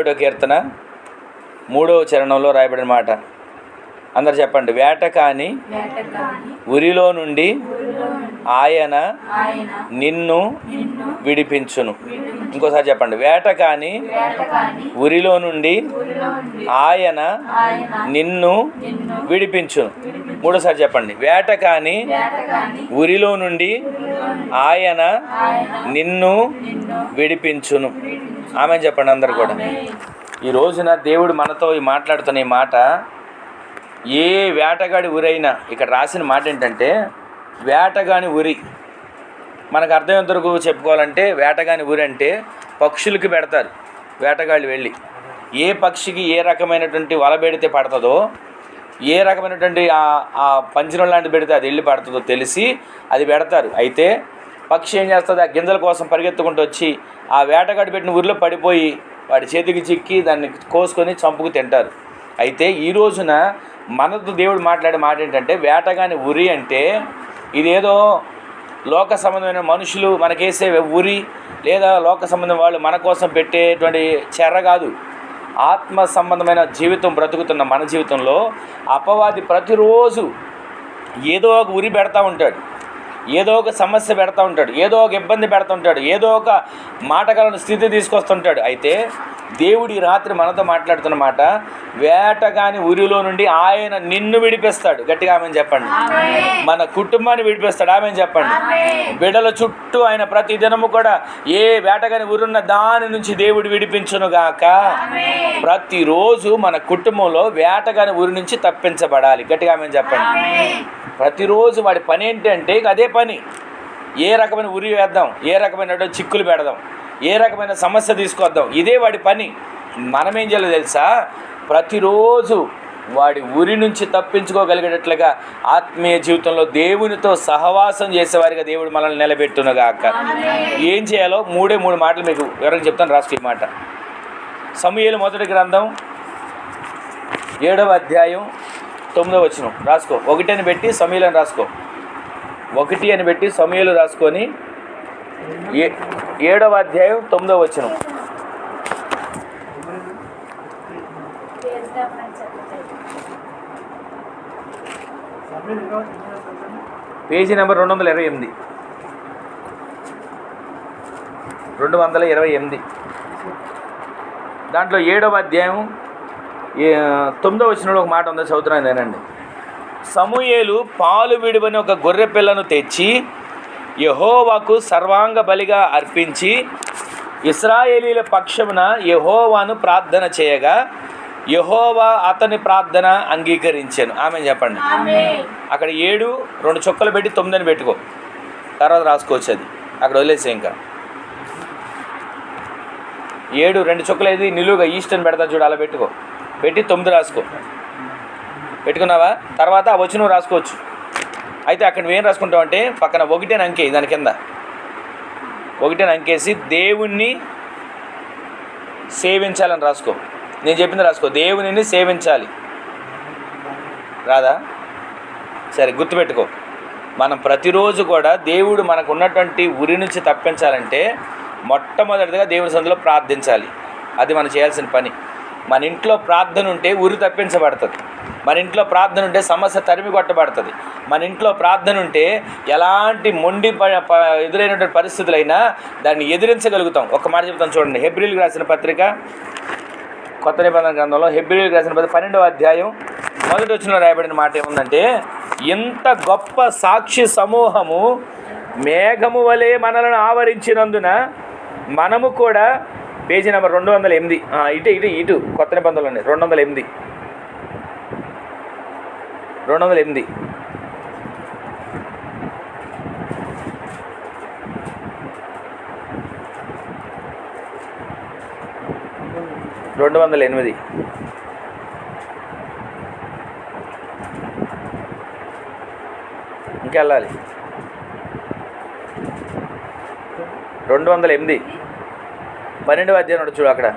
ఒకటో కీర్తన మూడవ చరణంలో రాయబడిన మాట. అందరు చెప్పండి వేట కాని ఉరిలో నుండి ఆయన నిన్ను విడిపించును. ఇంకోసారి చెప్పండి. వేట కాని ఉరిలో నుండి ఆయన నిన్ను విడిపించును. మూడోసారి చెప్పండి. వేట కాని ఉరిలో నుండి ఆయన నిన్ను విడిపించును. విడిపించు. ఆమె చెప్పండి అందరు కూడా. ఈ రోజున దేవుడు మనతో ఈ మాట్లాడుతున్న ఈ మాట ఏ వేటగాడి ఉరైనా ఇక్కడ రాసిన మాట ఏంటంటే వేటగాని ఉరి. మనకు అర్థమైనంత చెప్పుకోవాలంటే వేటగాని ఉరి అంటే పక్షులకి పెడతారు వేటగాళ్ళు వెళ్ళి. ఏ పక్షికి ఏ రకమైనటువంటి వల పెడితే పడుతుందో ఏ రకమైనటువంటి ఆ- ఆ లాంటిది పెడితే అది వెళ్ళి పడుతుందో తెలిసి అది పెడతారు. అయితే పక్షి ఏం చేస్తుంది? ఆ గింజల కోసం పరిగెత్తుకుంటూ వచ్చి ఆ వేటగాడి పెట్టిన ఊరిలో పడిపోయి వాడి చేతికి చిక్కి దాన్ని కోసుకొని చంపుకు తింటారు. అయితే ఈ రోజున మనతో దేవుడు మాట్లాడే మాట ఏంటంటే వేటగాని ఉరి అంటే ఇదేదో లోక సంబంధమైన మనుషులు మనకేసే ఉరి లేదా లోక సంబంధం వాళ్ళు మన కోసం పెట్టేటువంటి చెర్ర కాదు. ఆత్మ సంబంధమైన జీవితం బ్రతుకుతున్న మన జీవితంలో అపవాది ప్రతిరోజు ఏదో ఒక ఉరి పెడతా ఉంటాడు. ఏదో ఒక సమస్య పెడతా ఉంటాడు. ఏదో ఒక ఇబ్బంది పెడతా ఉంటాడు. ఏదో ఒక మాటగలను స్థితి తీసుకొస్తుంటాడు. అయితే దేవుడి రాత్రి మనతో మాట్లాడుతున్న మాట వేటగాని ఉరిలో నుండి ఆయన నిన్ను విడిపిస్తాడు గట్టిగా ఆమె చెప్పండి. మన కుటుంబాన్ని విడిపిస్తాడు ఆమె చెప్పండి. బిడల చుట్టూ ఆయన ప్రతి దినము కూడా ఏ వేటగాని ఉరున్న దాని నుంచి దేవుడు విడిపించునుగాక. ప్రతిరోజు మన కుటుంబంలో వేటగాని ఊరి నుంచి తప్పించబడాలి గట్టిగా ఆమె చెప్పండి. ప్రతిరోజు వాడి పని ఏంటంటే అదే పని ఏ రకమైన ఉరి వేద్దాం ఏ రకమైన చిక్కులు పెడదాం ఏ రకమైన సమస్య తీసుకొద్దాం? ఇదే వాడి పని. మనం ఏం చేయాలో తెలుసా? ప్రతిరోజు వాడి ఉరి నుంచి తప్పించుకోగలిగేటట్లుగా ఆత్మీయ జీవితంలో దేవునితో సహవాసం చేసేవారిగా దేవుడు మనల్ని నిలబెట్టునుగాక. ఏం చేయాలో? మూడే మూడు మాటలు మీకు వివరంగా చెప్తాను రాసుకో ఈ మాట. సమూయేలు మొదటి గ్రంథం ఏడవ అధ్యాయం తొమ్మిదవ వచనం. రాసుకో. ఒకటి అని పెట్టి సమీలను రాసుకో. ఒకటి అని పెట్టి సమీలు రాసుకొని ఏ ఏడవ అధ్యాయం తొమ్మిదవ వచనం. పేజీ నెంబర్ రెండు వందల ఇరవై ఎనిమిది. రెండు వందల ఇరవై ఎనిమిది. దాంట్లో ఏడవ అధ్యాయం తొమ్మిదవ వచనంలో ఒక మాట ఉందో చదువుతున్నాను నేనండి సమూయేలు పాలు విడివని ఒక గొర్రె పిల్లను తెచ్చి యహోవాకు సర్వాంగ బలిగా అర్పించి ఇస్రాయేలీల పక్షమున యహోవాను ప్రార్థన చేయగా యహోవా అతని ప్రార్థన అంగీకరించాను. ఆమె చెప్పండి. అక్కడ ఏడు రెండు చుక్కలు పెట్టి తొమ్మిదని పెట్టుకో. తర్వాత రాసుకోవచ్చు అది అక్కడ వదిలేసే ఇంకా. ఏడు రెండు చుక్కలు ఏది? నిలువుగా ఈస్ట్ అని పెడతా చూడు అలా పెట్టుకో. పెట్టి తొమ్మిది రాసుకో. పెట్టుకున్నావా? తర్వాత ఆ వచ్చిన రాసుకోవచ్చు. అయితే అక్కడ నువ్వేం రాసుకుంటావు అంటే పక్కన ఒకటే అంకే దాని కింద. ఒకటే అంకేసి దేవుణ్ణి సేవించాలని రాసుకో. నేను చెప్పింది రాసుకో దేవునిని సేవించాలి. రాదా? సరే గుర్తుపెట్టుకో. మనం ప్రతిరోజు కూడా దేవుడు మనకు ఉన్నటువంటి ఉరి నుంచి తప్పించాలంటే మొట్టమొదటిగా దేవుని సందులో ప్రార్థించాలి. అది మనం చేయాల్సిన పని. మన ఇంట్లో ప్రార్థన ఉంటే ఉరి తప్పించబడుతుంది. మన ఇంట్లో ప్రార్థన ఉంటే సమస్య తరిమి కొట్టబడుతుంది. మన ఇంట్లో ప్రార్థన ఉంటే ఎలాంటి మొండి ప- ఎదురైనటువంటి పరిస్థితులైనా దాన్ని ఎదిరించగలుగుతాం. ఒక మాట చెప్తాను చూడండి. హెబ్రిల్కి రాసిన పత్రిక కొత్త నిబంధన గ్రంథంలో హెబ్రిల్కి రాసిన పత్రిక పన్నెండవ అధ్యాయం మొదటి వచ్చిన రాయబడిన మాట ఏముందంటే ఇంత గొప్ప సాక్షి సమూహము మేఘము వలె మనలను ఆవరించినందున మనము కూడా పేజీ నెంబర్ రెండు వందల ఎనిమిది. ఇటు ఇటు ఇటు కొత్త నిబంధనలోనే రెండు వందల ఎనిమిది. రెండు వందల ఎనిమిది. రెండు వందల ఎనిమిది. ఇంకెళ్ళాలి. రెండు వందల ఎనిమిది. పన్నెండవ అధ్యాయం చూడు అక్కడ.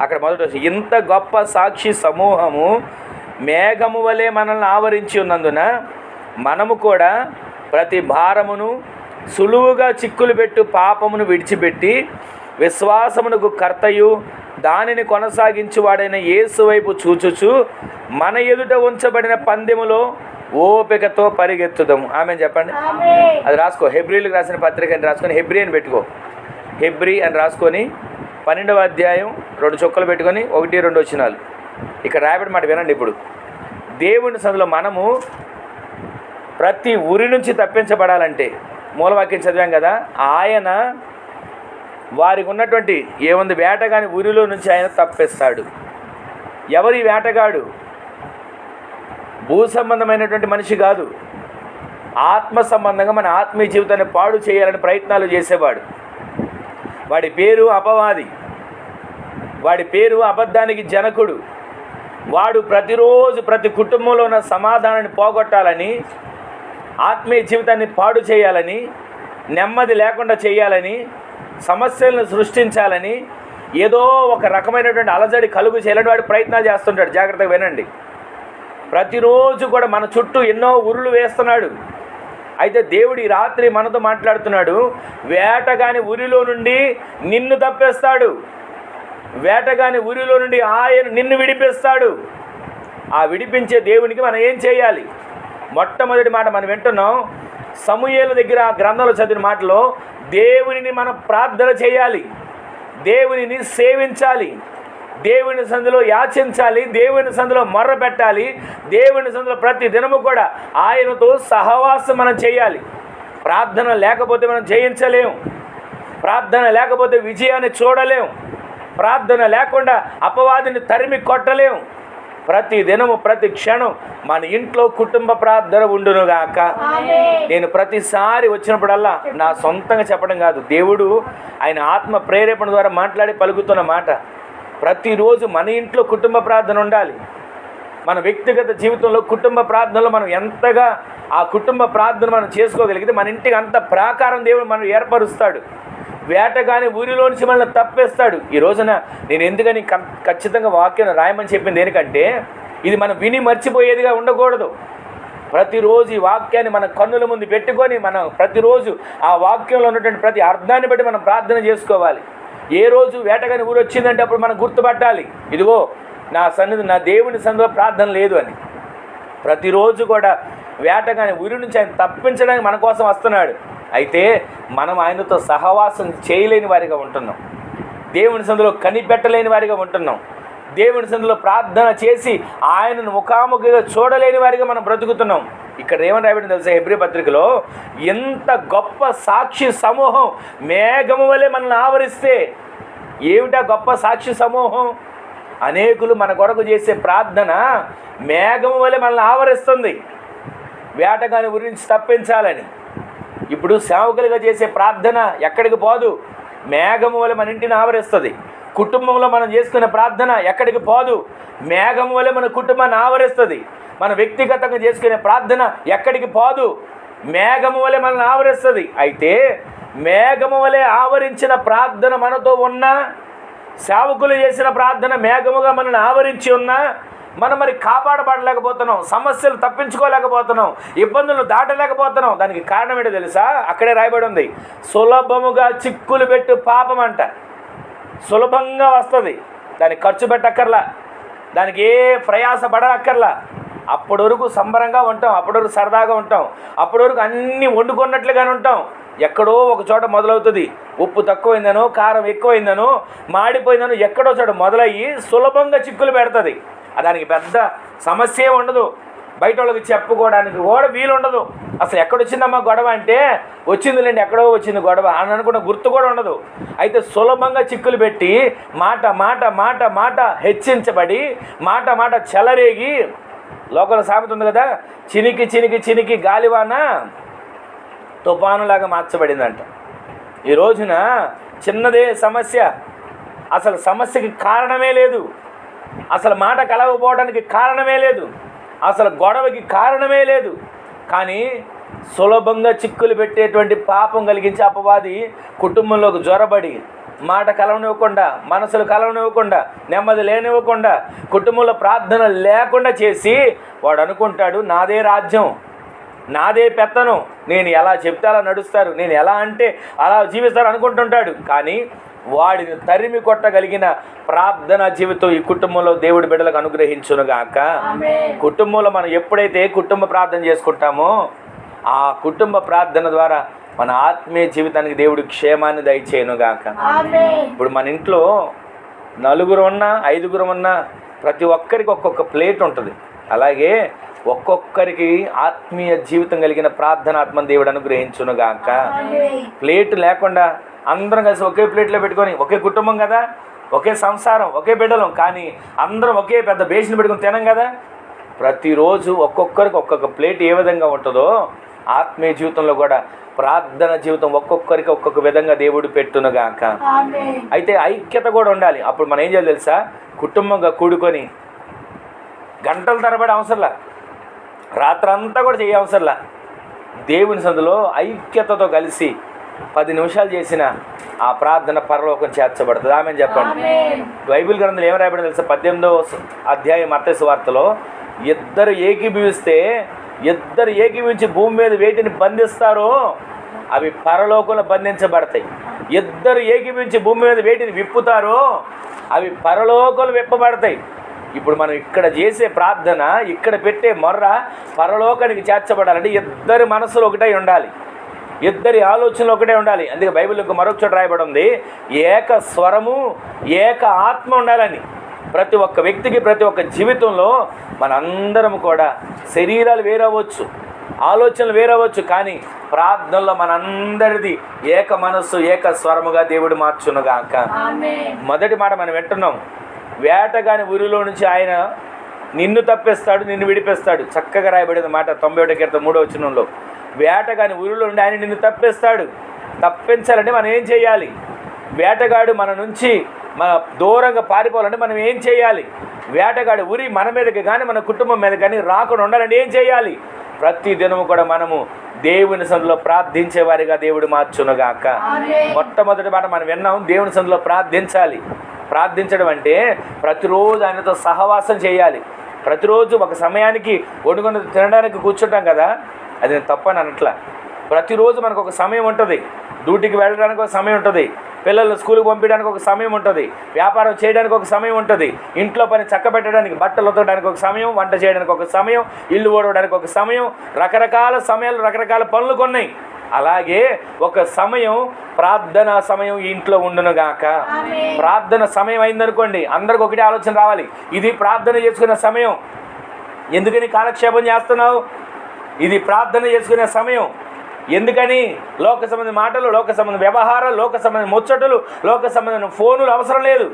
అక్కడ మొదటి వచ్చి ఇంత గొప్ప సాక్షి సమూహము మేఘము వలె మనల్ని ఆవరించి ఉన్నందున మనము కూడా ప్రతి భారమును సులువుగా చిక్కులు పెట్టు పాపమును విడిచిపెట్టి విశ్వాసమునకు కర్తయు దానిని కొనసాగించువాడైన యేసు వైపు చూచుచు మన ఎదుట ఉంచబడిన పందెములో ఓపికతో పరిగెత్తుదాము. ఆమె చెప్పండి. అది రాసుకో. హెబ్రిలకు రాసిన పత్రిక అని రాసుకొని హెబ్రి అని పెట్టుకో. హెబ్రి అని రాసుకొని పన్నెండవ అధ్యాయం రెండు చుక్కలు పెట్టుకొని ఒకటి రెండు వచ్చినాలు ఇక్కడ రాయబడి మాట వినండి ఇప్పుడు. దేవుని సందులో మనము ప్రతి ఉరి నుంచి తప్పించబడాలంటే మూలవాక్యం చదివాం కదా ఆయన వారికి ఉన్నటువంటి ఏముంది వేటగాని ఉరిలో నుంచి ఆయన తప్పిస్తాడు. ఎవరి వేటగాడు? భూ సంబంధమైనటువంటి మనిషి కాదు. ఆత్మ సంబంధంగా మన ఆత్మీయ జీవితాన్ని పాడు చేయాలని ప్రయత్నాలు చేసేవాడు. వాడి పేరు అపవాది. వాడి పేరు అబద్ధానికి జనకుడు. వాడు ప్రతిరోజు ప్రతి కుటుంబంలో ఉన్న సమాధానాన్ని పోగొట్టాలని ఆత్మీయ జీవితాన్ని పాడు చేయాలని నెమ్మది లేకుండా చేయాలని సమస్యలను సృష్టించాలని ఏదో ఒక రకమైనటువంటి అలజడి కలుగు చేయాలని వాడు ప్రయత్నాలు చేస్తుంటాడు. జాగ్రత్తగా వినండి. ప్రతిరోజు కూడా మన చుట్టూ ఎన్నో ఉరులు వేస్తున్నాడు. అయితే దేవుడు ఈ రాత్రి మనతో మాట్లాడుతున్నాడు. వేటగాని ఉరిలో నుండి నిన్ను తప్పేస్తాడు. వేటగాని ఉరిలో నుండి ఆయన నిన్ను విడిపిస్తాడు. ఆ విడిపించే దేవునికి మనం ఏం చేయాలి? మొట్టమొదటి మాట మనం వింటున్నాం. సమూహల దగ్గర ఆ గ్రంథంలో చదివిన మాటలో దేవునిని మనం ప్రార్థన చేయాలి. దేవునిని సేవించాలి. దేవుని సందులో యాచించాలి దేవుని సందులో మొర్ర పెట్టాలి దేవుని సందులో ప్రతి దినము కూడా ఆయనతో సహవాసం మనం చేయాలి. ప్రార్థన లేకపోతే మనం జయించలేం. ప్రార్థన లేకపోతే విజయాన్ని చూడలేం. ప్రార్థన లేకుండా అపవాదిని తరిమి కొట్టలేం. ప్రతి దినము ప్రతి క్షణం మన ఇంట్లో కుటుంబ ప్రార్థన ఉండునుగాక. నేను ప్రతిసారి వచ్చినప్పుడల్లా నా సొంతంగా చెప్పడం కాదు దేవుడు ఆయన ఆత్మ ప్రేరేపణ ద్వారా మాట్లాడి పలుకుతున్న మాట. ప్రతిరోజు మన ఇంట్లో కుటుంబ ప్రార్థన ఉండాలి. మన వ్యక్తిగత జీవితంలో కుటుంబ ప్రార్థనలో మనం ఎంతగా ఆ కుటుంబ ప్రార్థన మనం చేసుకోగలిగితే మన ఇంటికి అంత ప్రాకారం దేవుడు మనం ఏర్పరుస్తాడు. వేటగాని ఊరిలోంచి మనల్ని తప్పేస్తాడు. ఈ రోజున నేను ఎందుకని కం- ఖచ్చితంగా వాక్యం రాయమని చెప్పింది దేనికంటే ఇది మనం విని మర్చిపోయేదిగా ఉండకూడదు. ప్రతిరోజు ఈ వాక్యాన్ని మన కన్నుల ముందు పెట్టుకొని మనం ప్రతిరోజు ఆ వాక్యంలో ఉన్నటువంటి ప్రతి అర్థాన్ని బట్టి మనం ప్రార్థన చేసుకోవాలి. ఏ రోజు వేటగాని ఊరు వచ్చిందంటే అప్పుడు మనం గుర్తుపట్టాలి. ఇదిగో నా సన్నిధి నా దేవుని సన్నిధిలో ప్రార్థన లేదు అని. ప్రతిరోజు కూడా వేటగాని ఊరి నుంచి ఆయన తప్పించడానికి మన కోసం వస్తున్నాడు. అయితే మనం ఆయనతో సహవాసం చేయలేని వారిగా ఉంటున్నాం. దేవుని సందులో కనిపెట్టలేని వారిగా ఉంటున్నాం. దేవుని సందులో ప్రార్థన చేసి ఆయనను ముఖాముఖిగా చూడలేని వారిగా మనం బ్రతుకుతున్నాం. ఇక్కడ ఏమని రాయబడింది తెలుసా? హెబ్రి పత్రికలో ఎంత గొప్ప సాక్షి సమూహం మేఘము వలె మనల్ని ఆవరిస్తే ఏమిటా గొప్ప సాక్షి సమూహం? అనేకులు మన కొరకు చేసే ప్రార్థన మేఘము వలె మనల్ని ఆవరిస్తుంది. వేటగాని గురించి తప్పించాలని. ఇప్పుడు సేవకులుగా చేసే ప్రార్థన ఎక్కడికి పోదు? మేఘము వలె మన ఇంటిని ఆవరిస్తుంది. కుటుంబంలో మనం చేసుకునే ప్రార్థన ఎక్కడికి పోదు. మేఘము వలె మన కుటుంబాన్ని ఆవరిస్తుంది. మన వ్యక్తిగతంగా చేసుకునే ప్రార్థన ఎక్కడికి పోదు. మేఘము వలె మనల్ని ఆవరిస్తుంది. అయితే మేఘము వలె ఆవరించిన ప్రార్థన మనతో ఉన్నా సేవకులు చేసిన ప్రార్థన మేఘముగా మనల్ని ఆవరించి ఉన్నా మనం మరి కాపాడబడలేకపోతున్నాం. సమస్యలు తప్పించుకోలేకపోతున్నాం. ఇబ్బందులు దాటలేకపోతున్నాం. దానికి కారణం ఏంటో తెలుసా? అక్కడే రాయబడి ఉంది. సులభముగా చిక్కులు పెట్టు పాపం అంట. సులభంగా వస్తుంది. దానికి ఖర్చు పెట్టక్కర్లా. దానికి ఏ ప్రయాస పడక్కర్లా. అప్పటి వరకు సంబరంగా ఉంటాం. అప్పటి వరకు సరదాగా ఉంటాం. అప్పటి వరకు అన్నీ వండుకున్నట్లుగానే ఉంటాం. ఎక్కడో ఒక చోట మొదలవుతుంది. ఉప్పు తక్కువైందనో కారం ఎక్కువైందనో మాడిపోయిందనో ఎక్కడో చోట మొదలయ్యి సులభంగా చిక్కులు పెడుతుంది. దానికి పెద్ద సమస్య ఉండదు. బయట వాళ్ళకి చెప్పుకోవడానికి కూడా వీలుండదు. అసలు ఎక్కడొచ్చిందమ్మా గొడవ అంటే వచ్చిందిలేండి ఎక్కడో వచ్చింది గొడవ అని అనుకున్న గుర్తు కూడా ఉండదు. అయితే సులభంగా చిక్కులు పెట్టి మాట మాట మాట మాట హెచ్చించబడి మాట మాట చెలరేగి లోకల్ సామెత ఉంది కదా చినికి చినికి చినికి గాలివాన తుఫానులాగా మార్చబడిందంట. ఈ రోజున చిన్నదే సమస్య. అసలు సమస్యకి కారణమే లేదు. అసలు మాట కలవకపోవడానికి కారణమే లేదు. అసలు గొడవకి కారణమే లేదు. కానీ సులభంగా చిక్కులు పెట్టేటువంటి పాపం కలిగించే అపవాది కుటుంబంలోకి జ్వరబడి మాట కలవనివ్వకుండా మనసులు కలవనివ్వకుండా నెమ్మది లేనివ్వకుండా కుటుంబంలో ప్రార్థన లేకుండా చేసి వాడు అనుకుంటాడు నాదే రాజ్యం నాదే పెత్తను నేను ఎలా చెప్తే అలా నడుస్తారు నేను ఎలా అంటే అలా జీవిస్తారు అనుకుంటుంటాడు. కానీ వాడిని తరిమి కొట్టగలిగిన ప్రార్థన జీవితం ఈ కుటుంబంలో దేవుడి బిడ్డలకు అనుగ్రహించునుగాక. కుటుంబంలో మనం ఎప్పుడైతే కుటుంబ ప్రార్థన చేసుకుంటామో ఆ కుటుంబ ప్రార్థన ద్వారా మన ఆత్మీయ జీవితానికి దేవుడు క్షేమాన్ని దయచేయనుగాక. ఇప్పుడు మన ఇంట్లో నలుగురు ఉన్నా ఐదుగురు ఉన్నా ప్రతి ఒక్కరికి ఒక్కొక్క ప్లేట్ ఉంటుంది అలాగే ఒక్కొక్కరికి ఆత్మీయ జీవితం కలిగిన ప్రార్థన ఆత్మ దేవుడు అనుగ్రహించునుగాక. ప్లేట్ లేకుండా అందరం కలిసి ఒకే ప్లేట్లో పెట్టుకొని ఒకే కుటుంబం కదా ఒకే సంసారం ఒకే బిడ్డలం కానీ అందరం ఒకే పెద్ద బేసిన్ పెట్టుకొని తినం కదా. ప్రతిరోజు ఒక్కొక్కరికి ఒక్కొక్క ప్లేట్ ఏ విధంగా ఉంటుందో ఆత్మీయ జీవితంలో కూడా ప్రార్థన జీవితం ఒక్కొక్కరికి ఒక్కొక్క విధంగా దేవుడు పెట్టునుగాక. అయితే ఐక్యత కూడా ఉండాలి. అప్పుడు మనం ఏం చేయాలి తెలుసా? కుటుంబంగా కూడుకొని గంటల తరబడి అవసరంలా. రాత్రంతా కూడా చేయ అవసరంలా. దేవుని సందులో ఐక్యతతో కలిసి పది నిమిషాలు చేసిన ఆ ప్రార్థన పరలోకం చేర్చబడుతుంది. ఆమె చెప్పండి. బైబిల్ గ్రంథంలో ఏం రాయబడింది తెలుసా? పద్దెనిమిదో అధ్యాయం మత్తయి వార్తలో ఇద్దరు ఏకీభవిస్తే ఇద్దరు ఏకీభవించి భూమి మీద వేటిని బంధిస్తారో అవి పరలోకంలో బంధించబడతాయి. ఇద్దరు ఏకీభవించి భూమి మీద వేటిని విప్పుతారో అవి పరలోకంలో విప్పబడతాయి. ఇప్పుడు మనం ఇక్కడ చేసే ప్రార్థన ఇక్కడ పెట్టే మొర్ర పరలోకానికి చేర్చబడాలంటే ఇద్దరి మనసులు ఒకటై ఉండాలి. ఇద్దరి ఆలోచనలు ఒకటే ఉండాలి. అందుకే బైబిల్లో మరొక చోట రాయబడి ఉంది ఏక స్వరము ఏక ఆత్మ ఉండాలని. ప్రతి ఒక్క వ్యక్తికి ప్రతి ఒక్క జీవితంలో మనందరం కూడా శరీరాలు వేరవచ్చు ఆలోచనలు వేరవచ్చు కానీ ప్రార్థనలో మనందరిది ఏక మనస్సు ఏక స్వరముగా దేవుడు మార్చునుగాక. మొదటి మాట మనం వింటున్నాం. వేటగాని ఊరిలో నుంచి ఆయన నిన్ను తప్పిస్తాడు నిన్ను విడిపిస్తాడు. చక్కగా రాయబడిన మాట తొంభై ఒకటి కీర్తన మూడో వచనంలో. వేటగాని ఊరిలో నుండి ఆయన నిన్ను తప్పిస్తాడు. తప్పించాలంటే మనం ఏం చేయాలి? వేటగాడు మన నుంచి మన దూరంగా పారిపోవాలంటే మనం ఏం చేయాలి? వేటగాడు ఉరి మన మీదకి కానీ మన కుటుంబం మీద కానీ రాకుండా ఉండాలంటే ఏం చేయాలి? ప్రతి దినము కూడా మనము దేవుని సందులో ప్రార్థించే వారిగా దేవుడు మార్చునుగాక. మొట్టమొదటి మాట మనం విన్నాం దేవుని సందులో ప్రార్థించాలి. ప్రార్థించడం అంటే ప్రతిరోజు ఆయనతో సహవాసం చేయాలి. ప్రతిరోజు ఒక సమయానికి వండుకొని తినడానికి కూర్చుంటాం కదా అది నేను తప్పని అనట్లా. ప్రతిరోజు మనకు ఒక సమయం ఉంటుంది. డ్యూటీకి వెళ్ళడానికి ఒక సమయం ఉంటుంది. పిల్లలు స్కూల్కి పంపించడానికి ఒక సమయం ఉంటుంది. వ్యాపారం చేయడానికి ఒక సమయం ఉంటుంది. ఇంట్లో పని చక్కబెట్టడానికి బట్టలు ఉతకడానికి ఒక సమయం వంట చేయడానికి ఒక సమయం ఇల్లు ఓడవడానికి ఒక సమయం రకరకాల సమయాలు రకరకాల పనులు కొన్నాయి అలాగే ఒక సమయం ప్రార్థన సమయం ఇంట్లో ఉండునుగాక. ప్రార్థన సమయం అయిందనుకోండి అందరికి ఒకటే ఆలోచన రావాలి. ఇది ప్రార్థన చేసుకునే సమయం. ఎందుకని కాలక్షేపం చేస్తున్నావు? ఇది ప్రార్థన చేసుకునే సమయం. ఎందుకని? లోక సంబంధ మాటలు లోక సంబంధ వ్యవహారాలు లోక సంబంధ ముచ్చటలు లోక సంబంధమైన ఫోనులు అవసరం లేదు.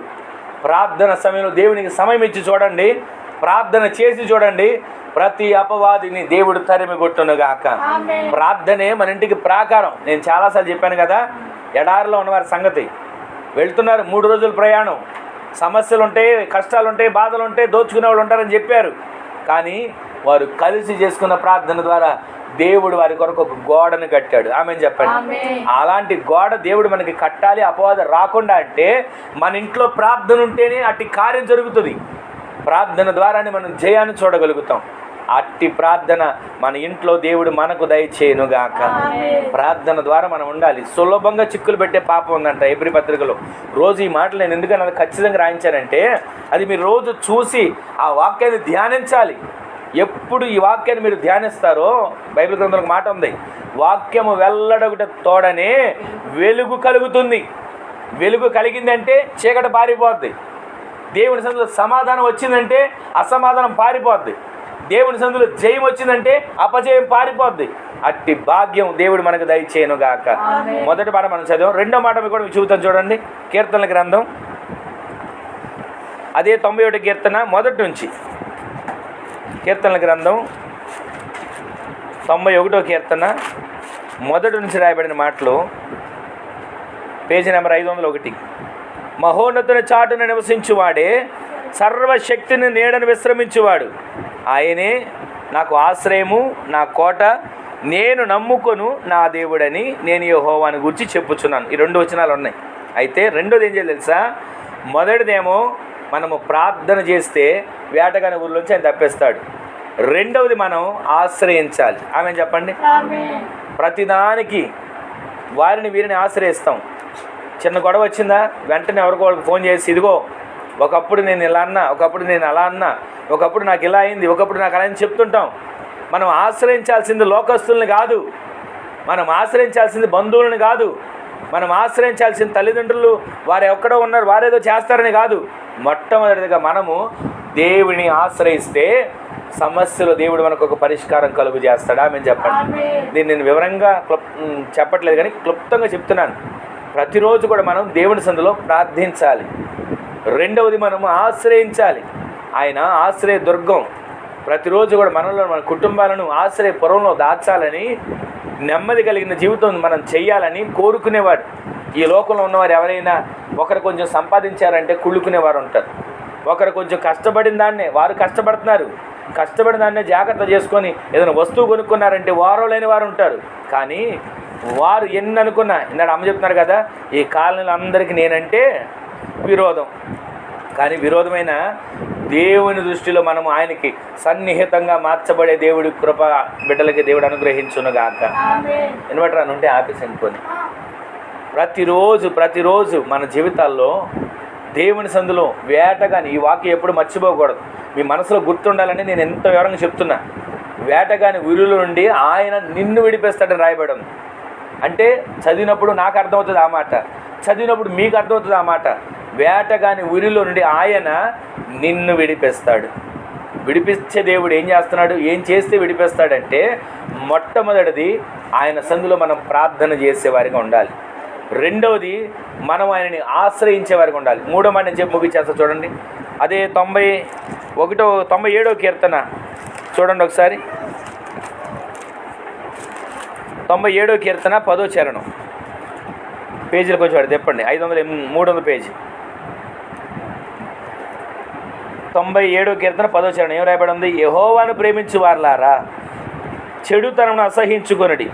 ప్రార్థన సమయంలో దేవునికి సమయం ఇచ్చి చూడండి. ప్రార్థన చేసి చూడండి. ప్రతి అపవాదిని దేవుడు తరిమి కొట్టునుగాక ఆమేన్. ప్రార్థనే మన ఇంటికి ప్రాకారం. నేను చాలాసార్లు చెప్పాను కదా ఎడారిలో ఉన్నవారి సంగతి. వెళ్తున్నారు మూడు రోజుల ప్రయాణం. సమస్యలు ఉంటాయి కష్టాలు ఉంటాయి బాధలు ఉంటాయి దోచుకునే వాళ్ళు ఉంటారని చెప్పారు. కానీ వారు కలిసి చేసుకున్న ప్రార్థన ద్వారా దేవుడు వారి కొరకు ఒక గోడను కట్టాడు. ఆమె చెప్పండి. అలాంటి గోడ దేవుడు మనకి కట్టాలి అపవాదం రాకుండా అంటే మన ఇంట్లో ప్రార్థన ఉంటేనే అట్టి కార్యం జరుగుతుంది. ప్రార్థన ద్వారానే మనం జయాన్ని చూడగలుగుతాం. అట్టి ప్రార్థన మన ఇంట్లో దేవుడు మనకు దయచేయునుగాక. ప్రార్థన ద్వారా మనం ఉండాలి. సులభంగా చిక్కులు పెట్టే పాపం ఉందంట ఎబ్రి పత్రికలో. రోజు ఈ మాటలు నేను ఎందుకని అది ఖచ్చితంగా రాయించానంటే అది మీరు రోజు చూసి ఆ వాక్యాన్ని ధ్యానించాలి. ఎప్పుడు ఈ వాక్యాన్ని మీరు ధ్యానిస్తారో బైబిల్ గ్రంథంలో మాట ఉంది. వాక్యము వెల్లడొకటి తోడనే వెలుగు కలుగుతుంది. వెలుగు కలిగిందంటే చీకటి పారిపోద్ది. దేవుని సందులో సమాధానం వచ్చిందంటే అసమాధానం పారిపోద్ది. దేవుని సందులో జయం వచ్చిందంటే అపజయం పారిపోద్ది. అట్టి భాగ్యం దేవుడు మనకు దయచేయను గాక. మొదటి మాట మనం చదివాం రెండో మాట కూడా మీకు చూపుతాం చూడండి. కీర్తనల గ్రంథం. అదే తొంభై ఒకటి కీర్తన మొదటి నుంచి. కీర్తనల గ్రంథం. తొంభై ఒకటో కీర్తన. మొదటి నుంచి రాయబడిన మాటలు. పేజీ నెంబర్ ఐదు వందల ఒకటి. మహోన్నతుని చాటున నివసించువాడే సర్వశక్తిని నీడను విశ్రమించువాడు. ఆయనే నాకు ఆశ్రయము నా కోట నేను నమ్ముకొను నా దేవుడని నేను యెహోవాని గురించి చెప్పుచున్నాను. ఈ రెండు వచనాలు ఉన్నాయి. అయితే రెండోది ఏం చేయాలి తెలుసా? మొదటిదేమో మనము ప్రార్థన చేస్తే వేటగాని ఊరిలోంచి ఆయన తప్పిస్తాడు. రెండవది మనం ఆశ్రయించాలి. ఆమె చెప్పండి. ప్రతిదానికి వారిని వీరిని ఆశ్రయిస్తాం. చిన్న గొడవ వచ్చిందా? వెంటనే ఎవరికో ఫోన్ చేసి ఇదిగో ఒకప్పుడు నేను ఇలా అన్నా ఒకప్పుడు నేను అలా అన్నా ఒకప్పుడు నాకు ఇలా అయింది ఒకప్పుడు నాకు అలా అయింది చెప్తుంటాం. మనం ఆశ్రయించాల్సింది లోకస్తుల్ని కాదు. మనం ఆశ్రయించాల్సింది బంధువులను కాదు. మనం ఆశ్రయించాల్సిన తల్లిదండ్రులు వారు ఎక్కడో ఉన్నారు వారేదో చేస్తారని కాదు. మొట్టమొదటిగా మనము దేవుని ఆశ్రయిస్తే సమస్యలు దేవుడు మనకు ఒక పరిష్కారం కలుగు చేస్తాడా? మేము చెప్పండి. దీన్ని నేను వివరంగా క్లుప్ చెప్పట్లేదు కానీ క్లుప్తంగా చెప్తున్నాను. ప్రతిరోజు కూడా మనం దేవుని సందులో ప్రార్థించాలి. రెండవది మనము ఆశ్రయించాలి. ఆయన ఆశ్రయ దుర్గం. ప్రతిరోజు కూడా మనలో మన కుటుంబాలను ఆశ్రయ పొరంలో దాచాలని నెమ్మది కలిగిన జీవితం మనం చేయాలని కోరుకునేవాడు. ఈ లోకంలో ఉన్నవారు ఎవరైనా ఒకరు కొంచెం సంపాదించారంటే కుళ్ళుకునేవారు ఉంటారు. ఒకరు కొంచెం కష్టపడిన దాన్నే వారు కష్టపడుతున్నారు. కష్టపడిన దాన్నే జాగ్రత్త చేసుకొని ఏదైనా వస్తువు కొనుక్కున్నారంటే వారో లేని వారు ఉంటారు. కానీ వారు ఎన్ని అనుకున్నా ఇందాడు అమ్మ చెప్తున్నారు కదా ఈ కాలనీలో అందరికీ నేనంటే విరోధం. కానీ విరోధమైన దేవుని దృష్టిలో మనం ఆయనకి సన్నిహితంగా మార్చబడే దేవుడి కృప బిడ్డలకి దేవుడు అనుగ్రహించునుగాక. ఇన్వర్టర్ అని ఉంటే ఆపేసి అనుకోని ప్రతిరోజు ప్రతిరోజు మన జీవితాల్లో దేవుని సందులో వేటగాని ఈ వాక్యం ఎప్పుడు మర్చిపోకూడదు. మీ మనసులో గుర్తుండాలని నేను ఎంత వివరంగా చెప్తున్నా. వేటగాని ఉరుల నుండి ఆయన నిన్ను విడిపేస్తాడని రాయబడి అంటే చదివినప్పుడు నాకు అర్థమవుతుంది ఆ మాట. చదివినప్పుడు మీకు అర్థమవుతుంది ఆ మాట. వేటగాని ఉరిలో నుండి ఆయన నిన్ను విడిపిస్తాడు. విడిపించే దేవుడు ఏం చేస్తున్నాడు? ఏం చేస్తే విడిపిస్తాడంటే మొట్టమొదటిది ఆయన సందులో మనం ప్రార్థన చేసేవారిగా ఉండాలి. రెండవది మనం ఆయనని ఆశ్రయించే వారికి ఉండాలి. మూడో మాట నేను చెప్పి ముగించేస్తా చూడండి. అదే తొంభై ఒకటో తొంభై ఏడో కీర్తన. చూడండి ఒకసారి. తొంభై ఏడో కీర్తన పదో చరణం. పేజీలు కొంచెం వాడు తెప్పండి. ఐదు వందల మూడు వందల పేజీ. తొంభై ఏడో కీర్తన పదో చరణం. ఏం రాయబడి ఉంది యహోవాను ప్రేమించు వార్లారా చెడుతనమును అసహించుకొనడి.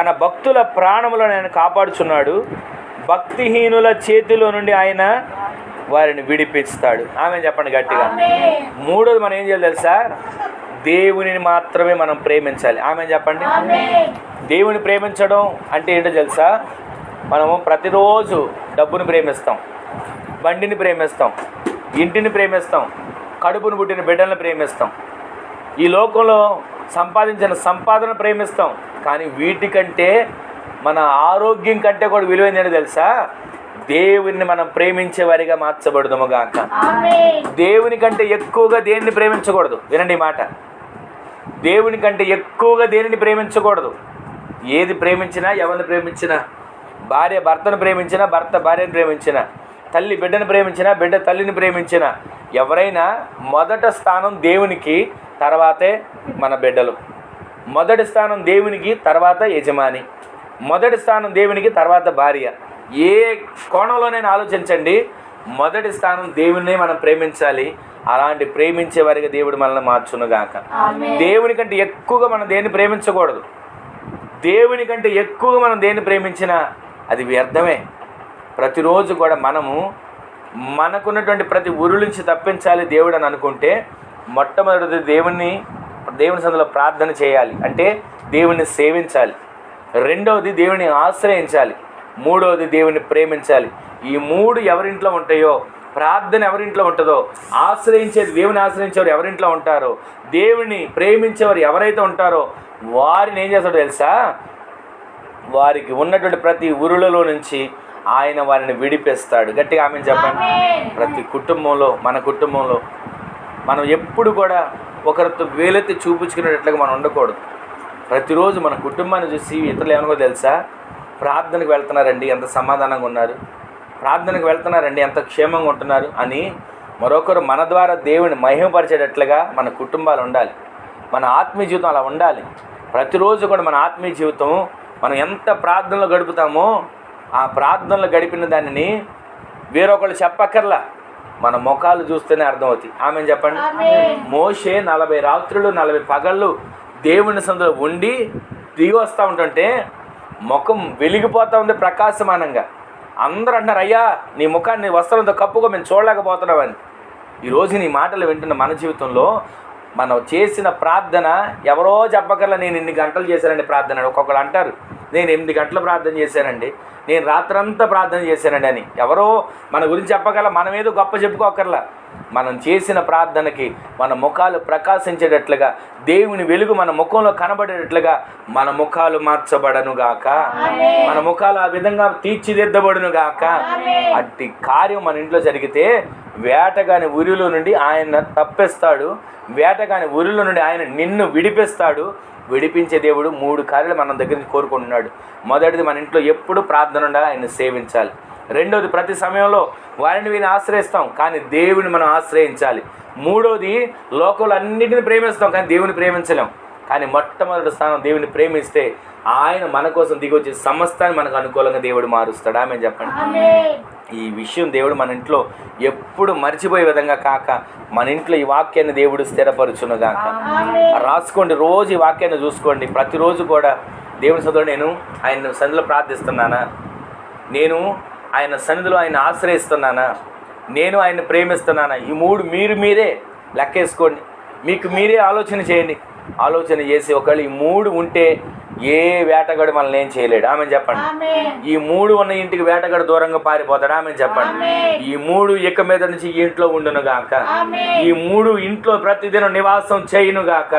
తన భక్తుల ప్రాణములను ఆయన కాపాడుచున్నాడు. భక్తిహీనుల చేతిలో నుండి ఆయన వారిని విడిపిస్తాడు. ఆమె చెప్పండి గట్టిగా. మూడోది మనం ఏం చేయాలి తెలుసా? దేవునిని మాత్రమే మనం ప్రేమించాలి. ఆమె చెప్పండి. దేవుని ప్రేమించడం అంటే ఏంటో తెలుసా? మనము ప్రతిరోజు డబ్బుని ప్రేమిస్తాం బండిని ప్రేమిస్తాం ఇంటిని ప్రేమిస్తాం కడుపును పుట్టిన బిడ్డలను ప్రేమిస్తాం. ఈ లోకంలో సంపాదించిన సంపాదన ప్రేమిస్తాం. కానీ వీటికంటే మన ఆరోగ్యం కంటే కూడా విలువైంది ఏంటో తెలుసా? దేవుని మనం ప్రేమించే వారిగా మార్చబడదుము గాక. దేవుని కంటే ఎక్కువగా దేనిని ప్రేమించకూడదు? వినండి మాట. దేవుని కంటే ఎక్కువగా దేనిని ప్రేమించకూడదు? ఏది ప్రేమించినా ఎవరిని ప్రేమించినా భార్య భర్తను ప్రేమించినా భర్త భార్యను ప్రేమించినా తల్లి బిడ్డను ప్రేమించినా బిడ్డ తల్లిని ప్రేమించినా ఎవరైనా మొదట స్థానం దేవునికి తర్వాతే మన బిడ్డలు. మొదటి స్థానం దేవునికి తర్వాత యజమాని. మొదటి స్థానం దేవునికి తర్వాత భార్య. ఏ కోణంలోనైనా ఆలోచించండి మొదటి స్థానం దేవుడినే మనం ప్రేమించాలి. అలాంటి ప్రేమించే వారికి దేవుడు మనల్ని మార్చునుగాక. దేవుని కంటే ఎక్కువగా మనం దేన్ని ప్రేమించకూడదు? దేవుని కంటే ఎక్కువ మనం దేన్ని ప్రేమించినా అది వ్యర్థమే. ప్రతిరోజు కూడా మనము మనకున్నటువంటి ప్రతి ఉరు నుంచి తప్పించాలి దేవుడు అని అనుకుంటే మొట్టమొదటిది దేవుణ్ణి దేవుని సందులో ప్రార్థన చేయాలి. అంటే దేవుణ్ణి సేవించాలి. రెండవది దేవుని ఆశ్రయించాలి. మూడవది దేవుని ప్రేమించాలి. ఈ మూడు ఎవరింట్లో ఉంటాయో ప్రార్థన ఎవరింట్లో ఉంటుందో ఆశ్రయించేది దేవుని ఆశ్రయించేవారు ఎవరింట్లో ఉంటారో దేవుని ప్రేమించేవారు ఎవరైతే ఉంటారో వారిని ఏం చేస్తాడో తెలుసా? వారికి ఉన్నటువంటి ప్రతి ఉరులలో నుంచి ఆయన వారిని విడిపిస్తాడు. గట్టిగా ఆమె చెప్పండి. ప్రతి కుటుంబంలో మన కుటుంబంలో మనం ఎప్పుడు కూడా ఒకరితో వేలెత్తి చూపించుకునేటట్లుగా మనం ఉండకూడదు. ప్రతిరోజు మన కుటుంబాన్ని చూసి ఇతరులు ఏమనుకో తెలుసా? ప్రార్థనకు వెళ్తున్నారండి ఎంత సమాధానంగా ఉన్నారు. ప్రార్థనకు వెళ్తున్నారండి ఎంత క్షేమంగా ఉంటున్నారు అని మరొకరు మన ద్వారా దేవుని మహిమపరిచేటట్లుగా మన కుటుంబాలు ఉండాలి. మన ఆత్మీయ జీవితం అలా ఉండాలి. ప్రతిరోజు కూడా మన ఆత్మీయ జీవితం మనం ఎంత ప్రార్థనలో గడుపుతామో ఆ ప్రార్థనలో గడిపిన దానిని వేరొకళ్ళు చెప్పక్కర్లా. మన ముఖాలు చూస్తేనే అర్థమవుతాయి. ఆమె చెప్పండి. మోషే నలభై రాత్రులు నలభై పగళ్ళు దేవుని సందులో ఉండి దిగి వస్తూ ఉంటుంటే ముఖం వెలిగిపోతూ ఉంది ప్రకాశమానంగా. అందరూ అంటారు అయ్యా నీ ముఖాన్ని వస్త్రంతో కప్పుగా మేము చూడలేకపోతున్నామని ఈరోజు నీ మాటలు వింటున్న మన జీవితంలో మనం చేసిన ప్రార్థన ఎవరో చెప్పకల్లా నేను ఇన్ని గంటలు చేశానండి ప్రార్థన ఒక్కొక్కరు అంటారు నేను ఎనిమిది గంటలు ప్రార్థన చేశానండి నేను రాత్రంతా ప్రార్థన చేశానండి అని. ఎవరో మన గురించి చెప్పగల మనమేదో గొప్ప చెప్పుకోకర్లా. మనం చేసిన ప్రార్థనకి మన ముఖాలు ప్రకాశించేటట్లుగా దేవుని వెలుగు మన ముఖంలో కనబడేటట్లుగా మన ముఖాలు మార్చబడను గాక. మన ముఖాలు ఆ విధంగా తీర్చిదిద్దబడును గాక. అట్టి కార్యం మన ఇంట్లో జరిగితే వేటగాని ఉరిలో నుండి ఆయన తప్పిస్తాడు. వేటగాని ఉరిలో నుండి ఆయన నిన్ను విడిపిస్తాడు. విడిపించే దేవుడు మూడు కార్యాలు మన దగ్గర నుంచి కోరుకుంటున్నాడు. మొదటిది మన ఇంట్లో ఎప్పుడు ప్రార్థన ఉండాలి ఆయన సేవించాలి. రెండోది ప్రతి సమయంలో వారిని వీరిని ఆశ్రయిస్తాం కానీ దేవుని మనం ఆశ్రయించాలి. మూడోది లోకంలో అన్నిటిని ప్రేమిస్తాం కానీ దేవుని ప్రేమించలేం. కానీ మొట్టమొదటి స్థానం దేవుని ప్రేమిస్తే ఆయన మన కోసం దిగొచ్చి సమస్తాన్ని మనకు అనుకూలంగా దేవుడు మారుస్తాడు. ఆమె చెప్పండి. ఈ విషయం దేవుడు మన ఇంట్లో ఎప్పుడు మర్చిపోయే విధంగా కాక మన ఇంట్లో ఈ వాక్యాన్ని దేవుడు స్థిరపరచును గాక. రాసుకోండి రోజు ఈ వాక్యాన్ని చూసుకోండి. ప్రతిరోజు కూడా దేవుని సదువు నేను ఆయన సన్నిధిలో ప్రార్థిస్తున్నానా? నేను ఆయన సన్నిధిలో ఆయన ఆశ్రయిస్తున్నానా? నేను ఆయన ప్రేమిస్తున్నానా? ఈ మూడు మీరు మీరే లెక్కేసుకోండి. మీకు మీరే ఆలోచన చేయండి. ఆలోచన చేసి ఒకవేళ ఈ మూడు ఉంటే ఏ వేటగాడు మనల్ని ఏం చేయలేడు. ఆమె చెప్పండి. ఈ మూడు ఉన్న ఇంటికి వేటగాడు దూరంగా పారిపోతాడు? ఆమె చెప్పండి. ఈ మూడు ఇక మీద నుంచి ఈ ఇంట్లో ఉండును గాక. ఈ మూడు ఇంట్లో ప్రతిదినం నివాసం చేయును గాక.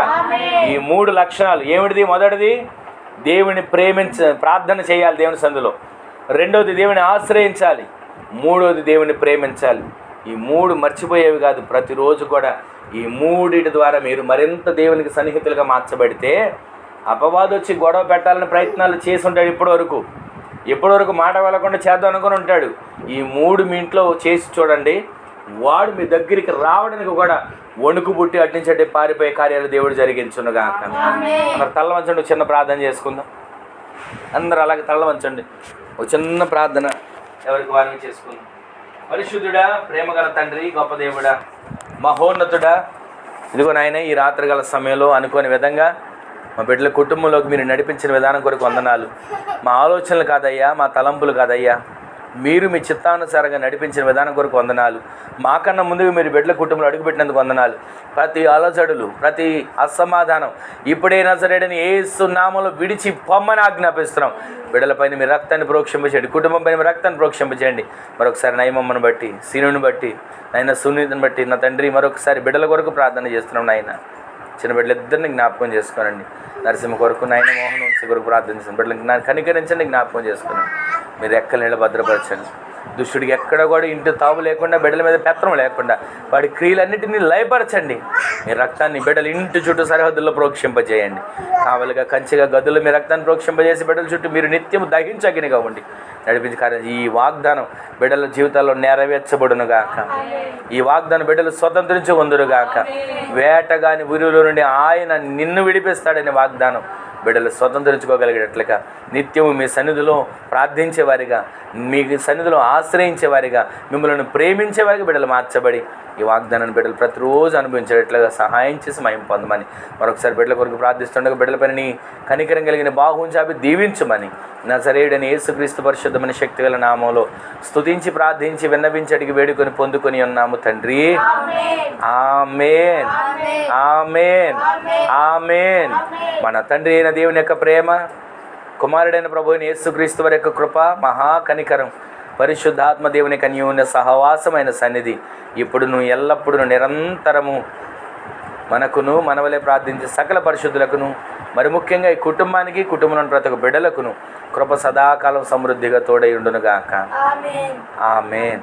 ఈ మూడు లక్షణాలు ఏమిటిది? మొదటిది దేవుని ప్రేమించ ప్రార్థన చేయాలి దేవుని సందులో రెండోది దేవుని ఆశ్రయించాలి. మూడోది దేవుని ప్రేమించాలి. ఈ మూడు మర్చిపోయేవి కాదు. ప్రతిరోజు కూడా ఈ మూడిటి ద్వారా మీరు మరింత దేవునికి సన్నిహితులుగా మార్చబడితే అపవాదం వచ్చి గొడవ పెట్టాలని ప్రయత్నాలు చేసి ఉంటాడు ఇప్పటి వరకు ఇప్పటి వరకు మాట వెళ్ళకుండా చేద్దాం అనుకుని ఉంటాడు. ఈ మూడు మీ ఇంట్లో చేసి చూడండి. వాడు మీ దగ్గరికి రావడానికి కూడా వణుకు పుట్టి అట్టించట్టే పారిపోయే కార్యాలు దేవుడు జరిగించునుగా మన తల్ల వంచండి చిన్న ప్రార్థన చేసుకుందాం. అందరూ అలాగే తల్ల వంచండి ఒక చిన్న ప్రార్థన ఎవరికి వారిని చేసుకుందాం. పరిశుద్ధుడా ప్రేమగల తండ్రి గొప్ప దేవుడా మహోన్నతుడా ఇదిగో నాయన ఈ రాత్రి గల సమయంలో అనుకోని విధంగా మా బిడ్డల కుటుంబంలోకి మీరు నడిపించిన విధానం కొరకు వందనాలు. మా ఆలోచనలు కాదయ్యా మా తలంపులు కాదయ్యా. మీరు మీ చిత్తానుసారంగా నడిపించిన విధానం కొరకు వందనాలు. మాకన్నా ముందుగా మీరు బిడ్డల కుటుంబంలో అడుగుపెట్టినందుకు వందనాలు. ప్రతి అలజడులు ప్రతి అసమాధానం ఇప్పుడైనా సరేడని ఏసు నామంలో విడిచి పొమ్మని ఆజ్ఞాపిస్తున్నాం. బిడ్డలపైన మీ రక్తాన్ని ప్రోక్షింపచేయండి. కుటుంబం పైన మీ రక్తాన్ని ప్రోక్షింపచేయండి. మరొకసారి నయమమ్మను బట్టి సీనుని బట్టి నాయన సునీతిని బట్టి నా తండ్రి మరొకసారి బిడ్డల కొరకు ప్రార్థన చేస్తున్నాం నాయన. చిన్న బిడ్డలిద్దరిని జ్ఞాపకం చేసుకోనండి. నరసింహ కొరకు నాయన మోహన్ వంశీ కొరకు ప్రార్థన చేసిన నా కనికరించండి జ్ఞాపకం చేసుకోండి మీరు ఎక్కల నీళ్ళ భద్రపరచండి. దుష్టుడికి ఎక్కడ కూడా ఇంటి తావు లేకుండా బిడ్డల మీద పెత్తనం లేకుండా వాడి క్రియలన్నిటినీ లయపరచండి. మీ రక్తాన్ని బిడ్డలు ఇంటి చుట్టూ సరిహద్దుల్లో ప్రోక్షింపజేయండి. కావలిగా కంచిగా గదులు మీ రక్తాన్ని ప్రోక్షింపజేసి బిడ్డల చుట్టూ మీరు నిత్యం దహించగినగా ఉండి నడిపించి కార్యం ఈ వాగ్దానం బిడ్డల జీవితాల్లో నెరవేర్చబడునుగాక. ఈ వాగ్దానం బిడ్డలు స్వతంత్రించి ఉందురుగాక. వేటగాని ఉరిలో నుండి ఆయన నిన్ను విడిపిస్తాడని వాగ్దానం బిడ్డలు స్వతంత్రించుకోగలిగేటట్లుగా నిత్యము మీ సన్నిధిలో ప్రార్థించేవారిగా మీ సన్నిధిలో ఆశ్రయించేవారిగా మిమ్మల్ని ప్రేమించేవారిగా బిడ్డలు మార్చబడి ఈ వాగ్దానాన్ని బిడ్డలు ప్రతిరోజు అనుభవించేటట్లుగా సహాయం చేసి మయం పొందమని. మరొకసారి బిడ్డల కొరకు ప్రార్థిస్తుండగా బిడ్డలపైన నీ కనికరం కలిగిన బాహుం చాపి దీవించమని. నా శరీరని యేసుక్రీస్తు పరిశుద్ధమైన శక్తి గల నామంలో స్తుతించి ప్రార్థించి విన్నవించి అడిగి వేడుకొని పొందుకొని ఉన్నాము తండ్రి. ఆమేన్. ఆమేన్. ఆమేన్. మన తండ్రి అయిన దేవుని యొక్క ప్రేమ కుమారుడైన ప్రభుని యేసుక్రీస్తు వారి యొక్క కృప మహా కనికరం. పరిశుద్ధాత్మ దేవుని కన్యూన్య సహవాసమైన సన్నిధి. ఇప్పుడు నువ్వు ఎల్లప్పుడూ నిరంతరము మనకును మనవలే ప్రార్థించే సకల పరిశుద్ధులకును మరి ముఖ్యంగా ఈ కుటుంబానికి కుటుంబంలోని ప్రతి ఒక్క బిడ్డలకును కృప సదాకాలం సమృద్ధిగా తోడై ఉండునుగాక. ఆమెన్.